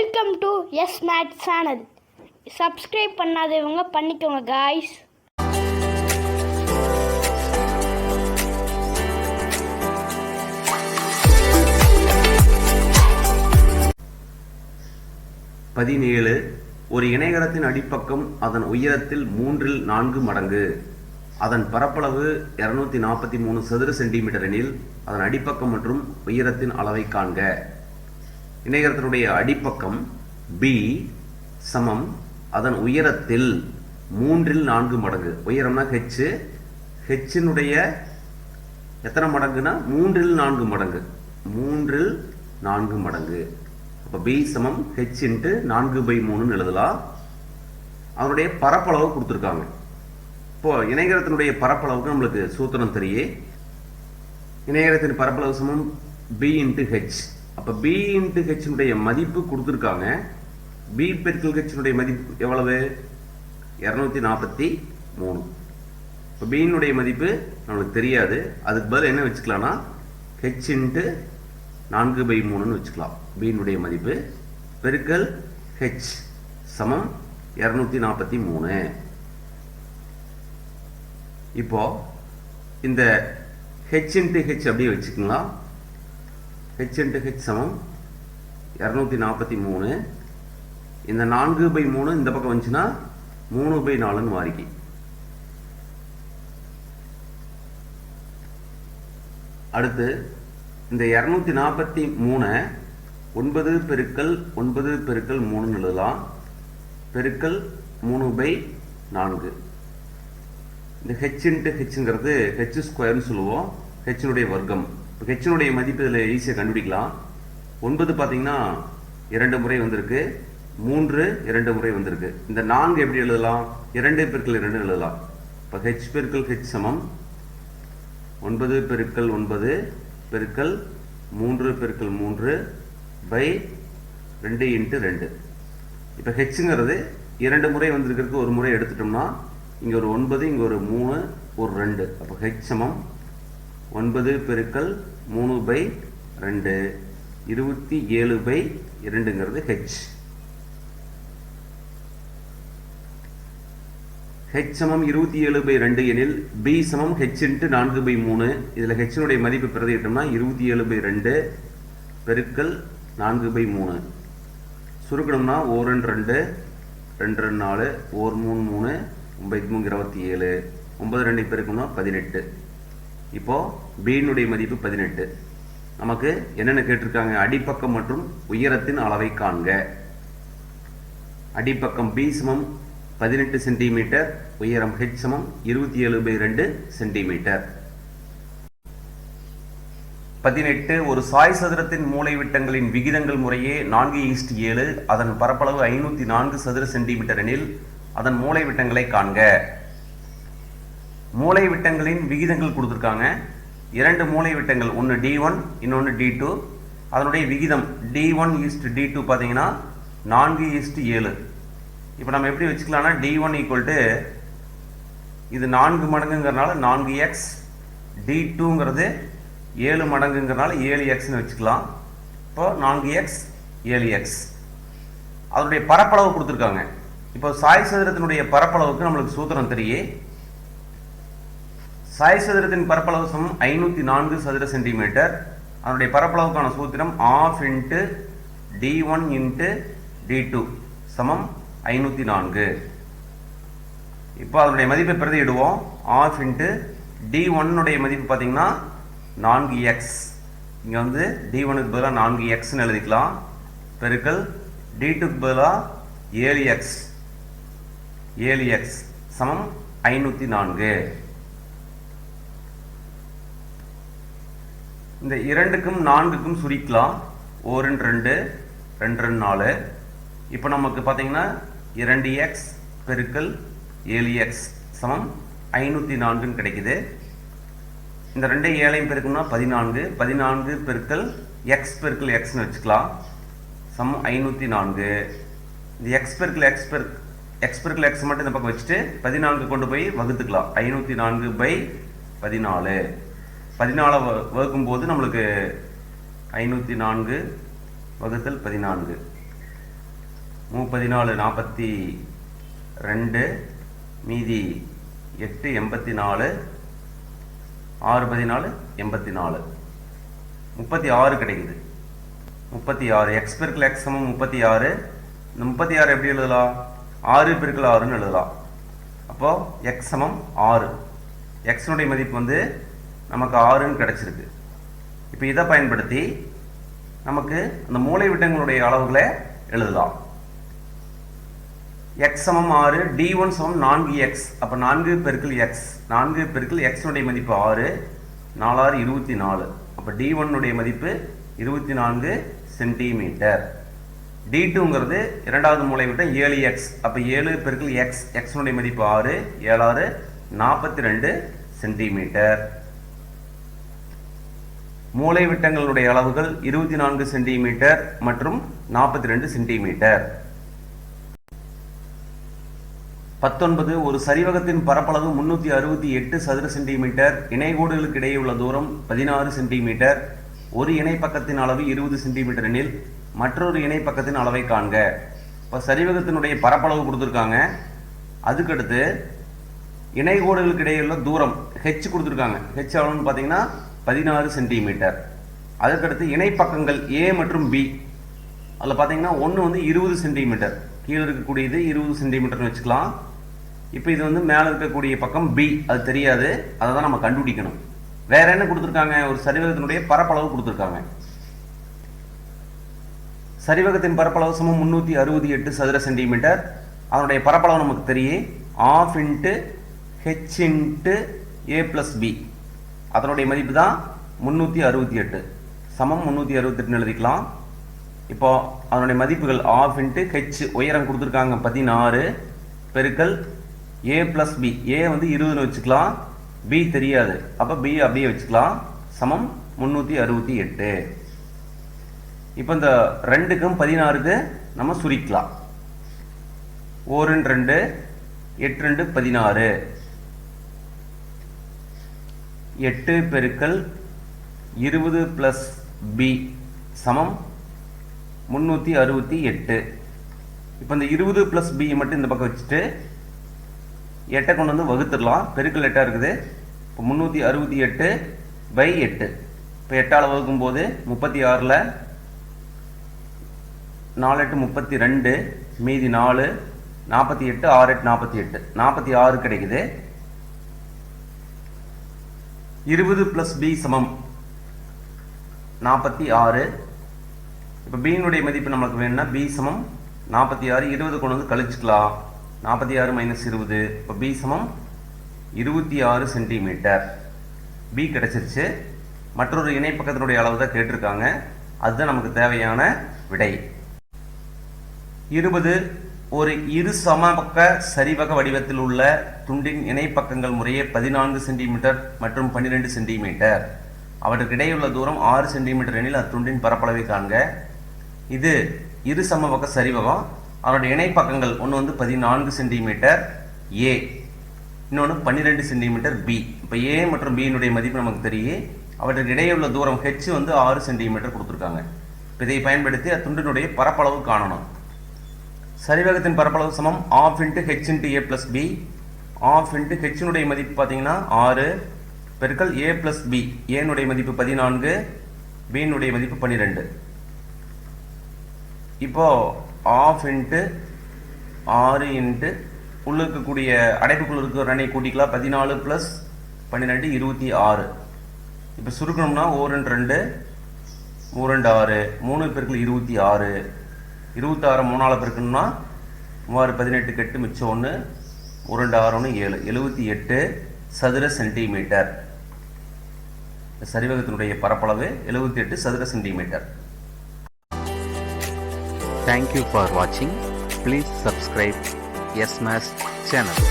Welcome to S maths channel subscribe பண்ணாதவங்க பண்ணிக்கோங்க guys பதினேழு. ஒரு இணையகரத்தின் அடிப்பக்கம் அதன் உயரத்தில் மூன்றில் நான்கு மடங்கு. அதன் பரப்பளவு இருநூத்தி நாற்பத்தி மூணு சதுர சென்டிமீட்டர் எனில் அதன் அடிப்பக்கம் மற்றும் உயரத்தின் அளவை காண்க. இணையகரத்தினுடைய அடிப்பக்கம் பி சமம். அதன் உயரத்தில் மூன்றில் நான்கு மடங்கு. உயரம்னா ஹெச் ஹெச்சினுடைய எத்தனை மடங்குனா? மூன்றில் நான்கு மடங்கு. மூன்றில் நான்கு மடங்கு. அப்போ பி சமம் ஹெச் இன்ட்டு நான்கு பை மூணுன்னு எழுதலாம். அதனுடைய பரப்பளவு கொடுத்துருக்காங்க. இப்போ இணையகரத்தினுடைய பரப்பளவுக்கு நம்மளுக்கு சூத்திரம் தெரியே. இணையகரத்தின் பரப்பளவு சமம் பி இன்ட்டு ஹெச் அப்போ பி இன்ட்டு ஹெச்சினுடைய மதிப்பு கொடுத்துருக்காங்க. பி பெருக்கல் ஹெச்சினுடைய மதிப்பு எவ்வளவு? இரநூத்தி நாற்பத்தி மூணு. இப்போ பீனுடைய மதிப்பு நம்மளுக்கு தெரியாது. அதுக்கு பதில் என்ன வச்சுக்கலாம்னா ஹெச் இன்ட்டு நான்கு பை மூணுன்னு வச்சுக்கலாம். பீனுடைய மதிப்பு பெருக்கல் ஹெச் சமம் இரநூத்தி நாற்பத்தி மூணு. இப்போ இந்த ஹெச் இன்ட்டு ஹெச் அப்படியே வச்சுக்கலாம் ஹெச் இன்ட்டு ஹெச் சமம். இரநூத்தி நாற்பத்தி மூணு. இந்த நான்கு பை மூணு இந்த பக்கம் வந்துச்சுன்னா மூணு பை நாலுன்னு மாறிக்கி. அடுத்து இந்த இரநூத்தி நாற்பத்தி மூணை ஒன்பது பெருக்கல் ஒன்பது பெருக்கல் மூணுன்னு எழுதலாம். பெருக்கல் மூணு பை நான்கு. இந்த ஹெச் இன்ட்டு ஹெச்ங்கிறது ஹெச் ஸ்கொயர்னு சொல்லுவோம். ஹெச்சினுடைய வர்க்கம். இப்போ ஹெச்சினுடைய மதிப்பு இதில் ஈஸியாக கண்டுபிடிக்கலாம். ஒன்பது பார்த்தீங்கன்னா இரண்டு முறை வந்திருக்கு. மூன்று இரண்டு முறை வந்திருக்கு. இந்த நான்கு எப்படி எழுதலாம்? இரண்டு பெருக்கள் இரண்டு எழுதலாம். இப்போ ஹெச் பெருக்கள் ஹெச் சமம். ஒன்பது பெருக்கள் ஒன்பது பெருக்கள் மூன்று பெருக்கள் மூன்று பை ரெண்டு இன்ட்டு ரெண்டு. இப்போ ஹெச்ங்கிறது இரண்டு முறை வந்திருக்கிறதுக்கு ஒரு முறை எடுத்துட்டோம்னா இங்கே ஒரு ஒன்பது இங்கே ஒரு மூணு ஒரு ரெண்டு. அப்போ ஹெச் சமம். ஒன்பது பெருக்கல் மூணு பை ரெண்டு. இருபத்தி ஏழு பை இரண்டுங்கிறது ஹெச் ஹெச் சமம் இருபத்தி ஏழு பை ரெண்டு எனில் பி சமம் ஹெச் இன்ட்டு நான்கு பை மூணு. இதில் ஹெச்சினுடைய மதிப்பு பிரதியிட்டோம்னா இருபத்தி ஏழு பை ரெண்டு பெருக்கல் நான்கு பை மூணு. சுருக்கணும்னா ஓரன் ரெண்டு ரெண்டு ரெண்டு நாலு ஓர் மூணு மூணு ஒன்பது மூணு இருபத்தி ஏழு. ஒன்பது ரெண்டு பெருக்கணும்னா பதினெட்டு. இப்போது பீனுடைய மதிப்பு பதினெட்டு. நமக்கு என்னென்ன கேட்டிருக்காங்க? அடிப்பக்கம் மற்றும் உயரத்தின் அளவை காண்க. அடிப்பக்கம் பி சமம் பதினெட்டு சென்டிமீட்டர் உயரம் ஹெச் சமம் இருபத்தி ஏழு பை ரெண்டு சென்டிமீட்டர். பதினெட்டு ஒரு சாய் சதுரத்தின் மூளைவிட்டங்களின் விகிதங்கள் முறையே நான்கு ஈஸ்ட் ஏழு அதன் பரப்பளவு ஐநூற்றி நான்கு சதுர சென்டிமீட்டர் எனில் அதன் மூளைவிட்டங்களை காண்க. மூளை விட்டங்களின் விகிதங்கள் கொடுத்துருக்காங்க. இரண்டு மூலை விட்டங்கள் ஒன்று டி ஒன் இன்னொன்று டி டூ அதனுடைய விகிதம் d one is to d two பார்த்தீங்கன்னா நான்கு ஈஸ்ட் ஏழு. இப்போ நம்ம எப்படி வச்சுக்கலாம்னா டி ஒன் ஈக்குவல் டு இது நான்கு மடங்குங்கிறனால நான்கு எக்ஸ் டி டூங்கிறது ஏழு மடங்குங்கிறனால ஏழு எக்ஸ்னு வச்சுக்கலாம். இப்போ நான்கு எக்ஸ் ஏழு எக்ஸ் அதனுடைய பரப்பளவு கொடுத்துருக்காங்க. இப்போ சாய் சதுரத்தினுடைய பரப்பளவுக்கு நம்மளுக்கு சூத்திரம் தெரியும் சாய் சதுரத்தின் பரப்பளவு சமம் ஐநூற்றி நான்கு சதுர சென்டிமீட்டர். அதனுடைய பரப்பளவுக்கான சூத்திரம் half into d one into d two சமம் ஐநூற்றி நான்கு. இப்போ அதனுடைய மதிப்பை பிரதியிடுவோம். ஆஃப் இன்ட்டு டி ஒன்னுடைய மதிப்பு பார்த்தீங்கன்னா நான்கு எக்ஸ் இங்கே வந்து டி ஒனுக்கு பதிலாக நான்கு எக்ஸ்னு எழுதிக்கலாம். பெருக்கல் டி டூக்கு பதிலாக ஏழு எக்ஸ் ஏழு எக்ஸ் சமம் ஐநூற்றி நான்கு. இந்த இரண்டுக்கும் நான்குக்கும் சுருக்கலாம் ஓரின் ரெண்டு ரெண்டு ரெண்டு நாலு. இப்போ நமக்கு பார்த்தீங்கன்னா இரண்டு எக்ஸ் பெருக்கல் ஏழு எக்ஸ் சமம். ஐநூற்றி நான்குன்னு கிடைக்குது. இந்த ரெண்டு ஏழையும் பெருக்கணும்னா பதினான்கு. பதினான்கு பெருக்கல் எக்ஸ் பெருக்கல் எக்ஸ்னு வச்சுக்கலாம். சமம் ஐநூற்றி நான்கு. இந்த எக்ஸ் பெருக்கல் எக்ஸ் பெருக் எக்ஸ் பெருக்கல் எக்ஸ் மட்டும் இந்த பக்கம் வச்சுட்டு பதினான்கு கொண்டு போய் வகுத்துக்கலாம். ஐநூற்றி நான்கு பை பதினாலு. பதினாலை வ- வகுக்கும்போது நம்மளுக்கு ஐநூற்றி நான்கு வகுத்தல் பதினான்கு. மூ பதினாலு நாற்பத்தி ரெண்டு மீதி எட்டு எண்பத்தி நாலு ஆறு பதினாலு எண்பத்தி நாலு முப்பத்தி ஆறு கிடைக்குது. முப்பத்தி ஆறு எக்ஸ் பெருக்கில் எக்ஸ் சமம் முப்பத்தி ஆறு. இந்த முப்பத்தி ஆறு எப்படி எழுதலாம்? ஆறு பெருக்கில் ஆறுன்னு எழுதலாம். அப்போது எக்ஸ் சமம் ஆறு. எக்ஸனுடைய மதிப்பு வந்து நமக்கு ஆறுன்னு கிடச்சிருக்கு. இப்போ இதை பயன்படுத்தி நமக்கு அந்த மூலை விட்டங்களுடைய அளவுகளை எழுதலாம். எக்ஸ் சமம் ஆறு டி ஒன் சமம் நான்கு எக்ஸ் அப்போ நான்கு பெருக்கள் எக்ஸ் நான்கு பெருக்கள் எக்ஸனுடைய மதிப்பு ஆறு நாலாறு இருபத்தி நாலு அப்போ டி ஒன்னுடைய மதிப்பு இருபத்தி நான்கு சென்டிமீட்டர் டி டூங்கிறது இரண்டாவது மூலை விட்டம் ஏழு எக்ஸ் அப்போ ஏழு பெருக்கள் எக்ஸ் எக்ஸனுடைய மதிப்பு ஆறு ஏழாறு நாற்பத்தி ரெண்டு சென்டிமீட்டர் மூளை விட்டங்களுடைய அளவுகள் இருபத்தி நான்கு சென்டிமீட்டர் மற்றும் நாற்பத்தி ரெண்டு சென்டிமீட்டர். பத்தொன்பது ஒரு சரிவகத்தின் பரப்பளவு முன்னூற்றி அறுபத்தி எட்டு சதுர சென்டிமீட்டர் இணைகோடுகளுக்கு இடையே உள்ள தூரம் பதினாறு சென்டிமீட்டர் ஒரு இணைப்பக்கத்தின் அளவு இருபது சென்டிமீட்டர் எனில் மற்றொரு இணைப்பக்கத்தின் அளவை காண்க. இப்போ சரிவகத்தினுடைய பரப்பளவு கொடுத்துருக்காங்க. அதுக்கடுத்து இணைகோடுகளுக்கு இடையே உள்ள தூரம் ஹெச் கொடுத்துருக்காங்க. ஹெச் அளவுன்னு பார்த்தீங்கன்னா பதினாறு சென்டிமீட்டர். அதற்கடுத்து இணைப்பக்கங்கள் ஏ மற்றும் பி அதில் பார்த்தீங்கன்னா ஒன்று வந்து இருபது சென்டிமீட்டர். கீழே இருக்கக்கூடியது இருபது சென்டிமீட்டர்னு வச்சுக்கலாம். இப்போ இது வந்து மேலே இருக்கக்கூடிய பக்கம் பி அது தெரியாது. அதை தான் நம்ம கண்டுபிடிக்கணும். வேற என்ன கொடுத்துருக்காங்க? ஒரு சரிவகத்தினுடைய பரப்பளவு கொடுத்துருக்காங்க. சரிவகத்தின் பரப்பளவு சமம் முந்நூற்றி அறுபத்தி எட்டு சதுர சென்டிமீட்டர். அதனுடைய பரப்பளவு நமக்கு தெரியும். Half into H into A plus B அதனுடைய மதிப்பு தான் முந்நூற்றி அறுபத்தி எட்டு. சமம் முந்நூற்றி அறுபத்தெட்டுன்னு எழுதிக்கலாம். இப்போ அதனுடைய மதிப்புகள் ஆஃப் இன்ட்டு ஹெச் உயரம் கொடுத்துருக்காங்க பதினாறு. பெருக்கல் ஏ ப்ளஸ் பி ஏ வந்து இருபதுன்னு வச்சுக்கலாம். பி தெரியாது. அப்போ பி அப்படியே வச்சுக்கலாம். சமம் முந்நூற்றி அறுபத்தி எட்டு. இப்போ இந்த ரெண்டுக்கும் பதினாறுக்கு நம்ம சுரிக்கலாம் ஓருன்னு ரெண்டு எட்டு ரெண்டு பதினாறு. எட்டு பெருக்கல் இருபது ப்ளஸ் பி சமம் முந்நூற்றி அறுபத்தி எட்டு. இப்போ இந்த இருபது ப்ளஸ் பி மட்டும் இந்த பக்கம் வச்சுட்டு எட்டை கொண்டு வந்து வகுத்துடலாம். பெருக்கல் எட்டாக இருக்குது. இப்போ முந்நூற்றி அறுபத்தி எட்டு பை எட்டு. இப்போ எட்டால் வகுக்கும் போது முப்பத்தி ஆறில் நாலு எட்டு முப்பத்தி ரெண்டு மீதி நாலு நாற்பத்தி எட்டு ஆறு எட்டு நாற்பத்தி எட்டு. நாற்பத்தி ஆறு கிடைக்குது. இருபது ப்ளஸ் பி சமம். நாற்பத்தி ஆறு. இப்போ பீனுடைய மதிப்பு நம்மளுக்கு வேணும்னா பி சமம். நாற்பத்தி ஆறு இருபது கொண்டு வந்து கழிச்சுக்கலாம். நாற்பத்தி ஆறு மைனஸ் இருபது. இப்போ பி சமம் இருபத்தி ஆறு சென்டிமீட்டர் பி கிடச்சிருச்சு. மற்றொரு இணைப்பக்கத்தினுடைய அளவு தான் கேட்டிருக்காங்க. அதுதான் நமக்கு தேவையான விடை. இருபது ஒரு இரு சமபக்க சரிவக வடிவத்தில் உள்ள துண்டின் இணைப்பக்கங்கள் முறையே பதினான்கு சென்டிமீட்டர் மற்றும் பன்னிரெண்டு சென்டிமீட்டர். அவற்றுக்கு இடையுள்ள தூரம் ஆறு சென்டிமீட்டர் எனில் அத்துண்டின் பரப்பளவை காண்க. இது இரு சமபக்க சரிவகம். அதனுடைய இணைப்பக்கங்கள் ஒன்று வந்து பதினான்கு சென்டிமீட்டர் ஏ இன்னொன்று பன்னிரெண்டு சென்டிமீட்டர் பி இப்போ ஏ மற்றும் பியினுடைய மதிப்பு நமக்கு தெரியும் அவற்றுக்கு இடையே உள்ள தூரம் ஹெச் வந்து ஆறு சென்டிமீட்டர் கொடுத்துருக்காங்க. இதை பயன்படுத்தி அத்துண்டினுடைய பரப்பளவு காணணும். சரிவகத்தின் பரப்பளவு சமம். Half into H into A plus B half into ஹெச்சினுடைய மதிப்பு பார்த்தீங்கன்னா ஆறு. பெருக்கல் ஏ ப்ளஸ் பி ஏனுடைய மதிப்பு பதினான்கு. பியினுடைய மதிப்பு பன்னிரெண்டு. இப்போ ஆஃப் இன்ட்டு ஆறு இன்ட்டு உள்ள இருக்கக்கூடிய அடைப்புக்குள்ள இருக்கிற அணை கூட்டிக்கலாம். பதினாலு ப்ளஸ் பன்னிரெண்டு இருபத்தி ஆறு. இப்போ சுருக்கணும்னா ஓ ரெண்டு மூரெண்டு ஆறு. மூணு பெருக்கள் இருபத்தி ஆறு. இருபத்தாறு மூணால் பெருக்கணும்னா மூவாறு பதினெட்டு கெட்டு மிச்சம் ஒன்று ஒரு ரெண்டு ஆறு ஒன்று ஏழு. எழுபத்தி எட்டு சதுர சென்டிமீட்டர். சரிவகத்தினுடைய பரப்பளவு எழுபத்தி எட்டு சதுர சென்டிமீட்டர். தேங்க்யூ ஃபார் வாட்சிங் please subscribe S maths channel